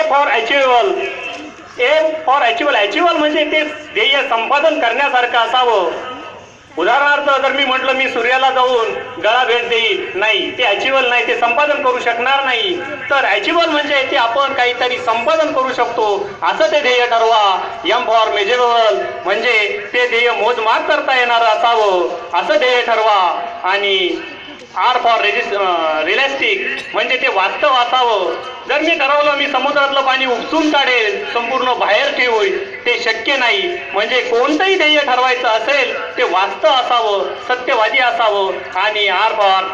A for achievable A for achievable achievable म्हणजे ते ध्येय संपादन करण्यासारखं असावं. उदाहरणार्थ जर मी म्हटलं मी सूर्याला जाऊन गळा भेट देईल नाही ते अचिवल नाही ते संपादन करू शकणार नाही. तर अचिवल म्हणजे ते आपण काहीतरी संपादन करू शकतो. असं ते ध्येय ठरवा. एम फॉर मेजरेबल म्हणजे ते ध्येय मोजमाप करता येणार असावं असं ध्येय ठरवा. आणि आर फॉर रेजिस रिलॅस्टिक म्हणजे ते वास्तव असावं. जर मी ठरवलं मी समुद्रातलं पाणी उपसून काढेल संपूर्ण बाहेर ठेवू ते शक्य नाही. म्हणजे कोणतंही ध्येय ठरवायचं असेल ते वास्तव असावं सत्यवादी असावं. आणि R for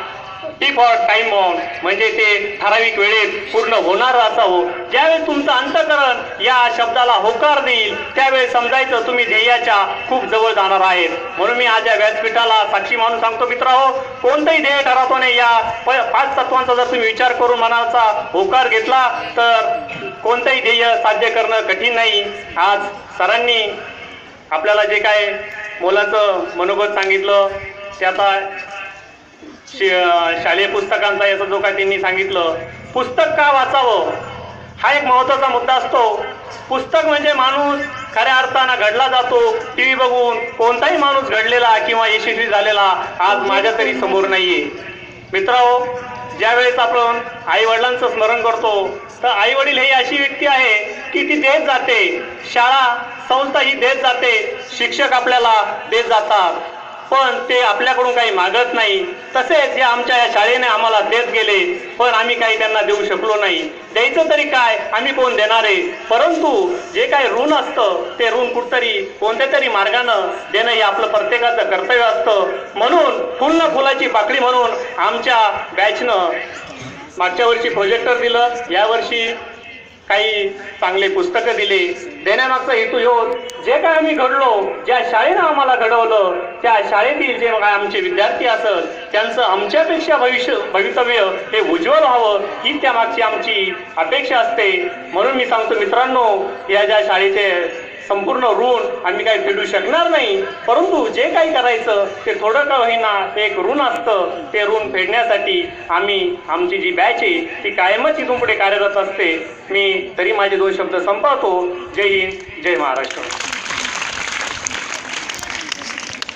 tip or time bomb म्हणजे ते ठराविक वेळेत पूर्ण होणार असावं. ज्यावेळेस तुमचं अंतकरण या शब्दाला होकार देईल त्यावेळेस समजायचं तुम्ही ध्येयाच्या खूप जवळ जाणार आहेत. म्हणून मी आज या व्यासपीठाला साक्षी मानून सांगतो मित्रांनो कोणतंही ध्येय ठरवतो नाही. या पाच तत्वांचा जर तुम्ही विचार करून मनाचा होकार घेतला तर कोणतंही ध्येय साध्य करणं कठीण नाही. आज सरांनी आपल्याला जे काय मुलाचं मनोगत सांगितलं त्याचा शालेय पुस्तकांचा याचा जो काय त्यांनी सांगितलं पुस्तक का वाचावं? हा एक महत्त्वाचा मुद्दा असतो. पुस्तक म्हणजे माणूस खऱ्या अर्थानं घडला जातो. टी व्ही बघून कोणताही माणूस घडलेला किंवा यशस्वी झालेला आज माझ्या तरी समोर नाहीये. मित्रांनो ज्यावेळेस आपण आई वडिलांचं स्मरण करतो तर आई वडील ही अशी व्यक्ती आहे की ती देत जाते. शाळा संस्था ही देत जाते. शिक्षक आपल्याला देत जातात. पण ते आपल्याकडून काही मागत नाही. तसेच जे आमच्या या शाळेने आम्हाला देत गेले पण आम्ही काही त्यांना देऊ शकलो नाही. द्यायचं तरी काय? आम्ही कोण देणार आहे? परंतु जे काही ऋण असतं ते ऋण कुठतरी कोणत्या तरी मार्गानं देणं हे आपलं प्रत्येकाचं कर्तव्य असतं. म्हणून फुल न फुलाची पाकळी म्हणून आमच्या बॅचनं मागच्या वर्षी प्रोजेक्टर दिलं. यावर्षी काही चांगले पुस्तकं दिले. देण्यामागचा हेतू ह्यो जे काय आम्ही घडलो ज्या शाळेनं आम्हाला घडवलं त्या शाळेतील जे काय आमचे विद्यार्थी असत त्यांचं आमच्यापेक्षा भविष्य भवितव्य हे उज्ज्वल व्हावं ही त्यामागची आमची अपेक्षा असते. म्हणून मी सांगतो मित्रांनो या ज्या शाळेचे संपूर्ण ऋण आम्ही काही फेडू शकणार नाही. परंतु जे काही करायचं ते थोडं का होईना ते एक ऋण असतं. ते ऋण फेडण्यासाठी आम्ही आमची जी बॅच आहे ती कायमच इथून पुढे कार्यरत असते. मी तरी माझे दोन शब्द संपवतो. जय हिंद जय महाराष्ट्र.